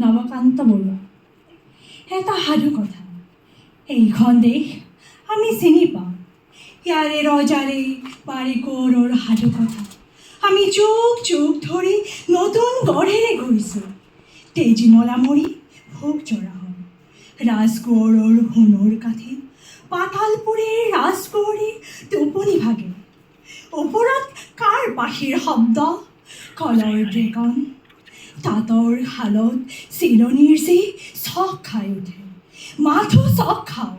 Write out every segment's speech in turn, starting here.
নৱকান্ত বৰুৱা এটা সাধু কথা। এইখন দেশ আমি চিনি পাওঁ ইয়াৰে ৰজাৰে পাৰিকৰৰ সাধু কথা। আমি যুগ যুগ ধৰি নতুন গঢ়েৰে গৈছোঁ তেজীমলা মৰি ভোগ জৰা হ'ল। ৰাজকোঁৱৰৰ সোণৰ কাঠি পাতালপুৰীৰ ৰাজকুঁৱৰীৰ টোপনি ভাগে। ওপৰত কাৰ পাখিৰ শব্দ? কলৰ ড্ৰেগন তাঁতৰ শালত চিলনীৰ যি চখ খাই উঠে মাথো চখ খাওঁ।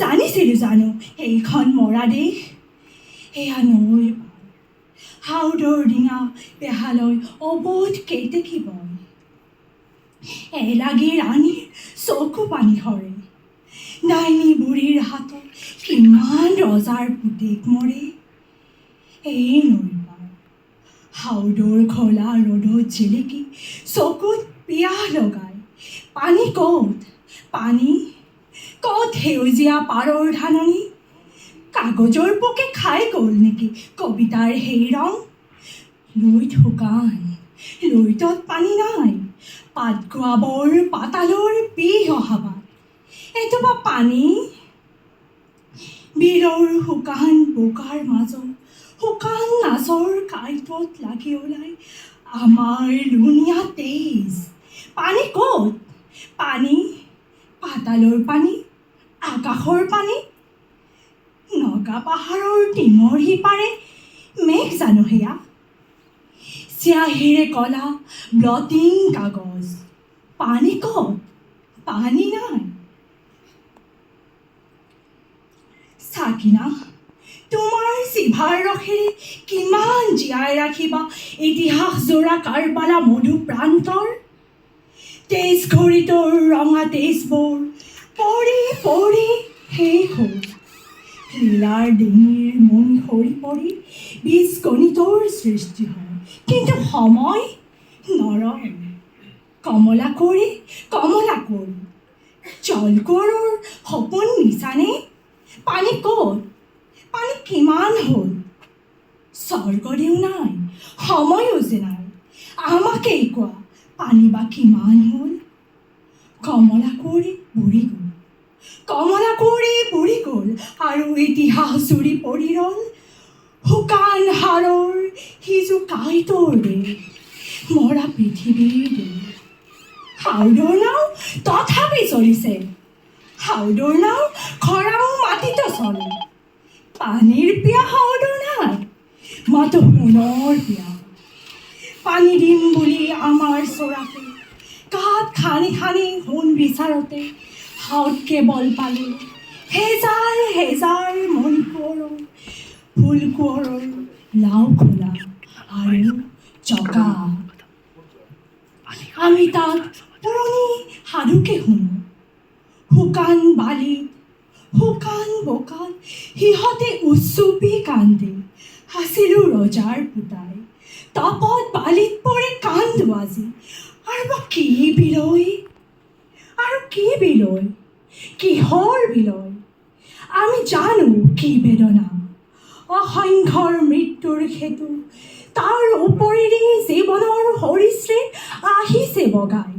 জানিছিলোঁ জানো, এইখন মৰা দেশ এয়া নৈ হাউদৰ ডিঙা বেহালৈ অবোধ কেতেকী বয় এলাগী ৰাণীৰ চকু পানী সৰে ডাইনী বুঢ়ীৰ হাতত কিমান ৰজাৰ পুতেক মৰে। এই নৈ হাউদৰ খোলা ৰ'দত জিলিকি চকুত পিয়াহ লগাই পানী ক'ত পানী ক'ত সেউজীয়া পাৰৰ ধাননি কাগজৰ পোকে খাই গ'ল নেকি কবিতাৰ সেই ৰং? লুইত শুকান লুইতত পানী নাই। পাত গোৱাবৰ পাতালৰ বিহ অহাবাত এইটো বা পানী, বিলৰ শুকান বোকাৰ মাজত শুকান নাচৰ কাঁইটত লাগি ওলাই। আমাৰ লুণীয়া তেজ। পানী ক'ত? পানী, পাতালৰ পানী, আকাশৰ পানী। নগা পাহাৰৰ টিঙৰ সিপাৰে মেঘ জানো সেয়া। চিয়াহীৰে কলা ব্লটিং কাগজ। পানী ক'ত? পানী নাই। চাকিনা তোমাৰ জিভাৰ ৰসেৰে কিমান জীয়াই ৰাখিবা? ইতিহাস জোৰা কাৰবালা মধু প্ৰান্তৰ? তেজ ঘড়ীটোৰ ৰঙা তেজবোৰ পৰি পৰি শেষ হ'ল। লীলাৰ ডিঙিৰ মণি সৰি পৰি বীজ গণিতৰ সৃষ্টি হয় কিন্তু সময় নৰয় কমলা কৰি কমলা কৰি। জলকোঁৱৰৰ সপোন মিছানে? পানী ক'ত? কিমান হ'ল? স্বৰ্গদেউ নাই, সময়ো যে নাই। আমাকেই কোৱা, পানী বা কিমান হ'ল? কমলা কৰি বুঢ়ী গ'ল। কমলা কৰি বুঢ়ী গ'ল আৰু ইতিহাস জুৰি পৰি ৰ'ল। শুকান হাড়ৰ সিজু কাঁইটৰ দেশ মৰা পৃথিৱীৰ দেশ হাউদৰ নাও তথাপি চলিছে হাউদৰ নাও খৰাং মাটিতো চলে। পানীৰ পিয়া নাই মাতো সোণৰ পিয়া। পানী দিম বুলি আমাৰ চৰাতে গাত খানি খানি সোণ বিচাৰোতে হাউদ কেৱল পালোঁ, হেজাৰ হেজাৰ মণি কোঁৱৰৰ ফুল কোঁৱৰৰ লাও খোলা আৰু জকা আমি তাত পুৰণি সাধুকে শুনো, শুকান বালিত শুকান বোকাত সিহঁতে উচুপি কান্দে আছিলোঁ ৰজাৰ পুতাই। তাপত বালিত পৰি কান্দো আজি আৰু বা কি বিলৈ আৰু কি বিলৈ কিহৰ বিলৈ আমি জানো কি বেদনা। অসংখ্যৰ মৃত্যুৰ সেতু, তাৰ ওপৰেদি জীৱনৰ সৰীসৃপ আহিছে বগাই।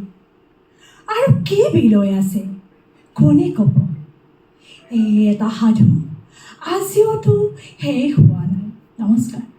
আৰু কি বিলৈ আছে? কোনে ক'ব? এটা সাধু। আজিওতো শেষ হোৱা নাই। নমস্কাৰ।